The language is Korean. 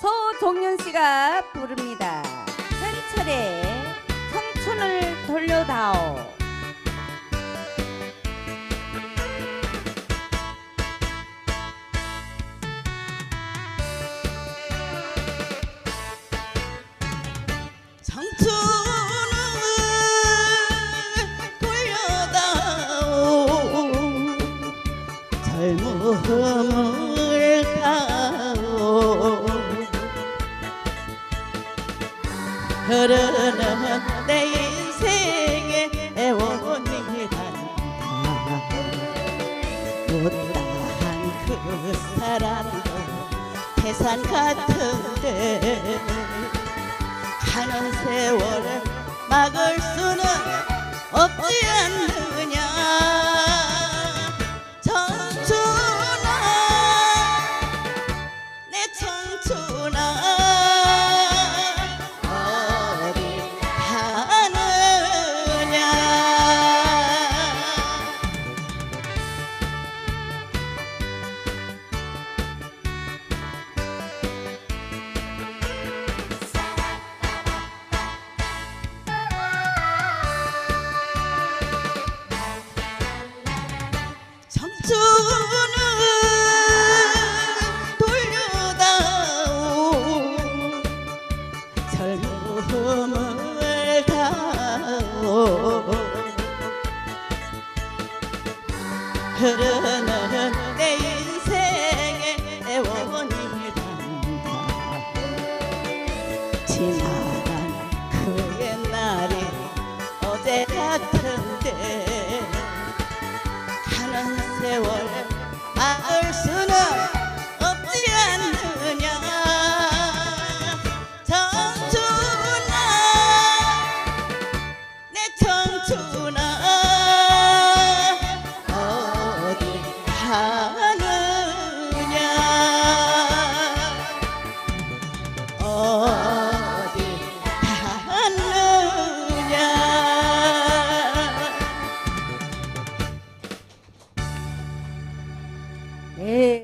소종윤 씨가 부릅니다. 현철의 청춘을 돌려다오. 젊음을 다오 흐르는 내 인생의 애원이 단다 못다한 그 사람도 태산 같은데 가는 세월을 막을 수는 없지 않느냐. 청춘아 내 청춘아 젊음을 다오. 흐르는 내 인생의 애원이 단다. 지나간 그 옛날이 어제 같은데 가는 세월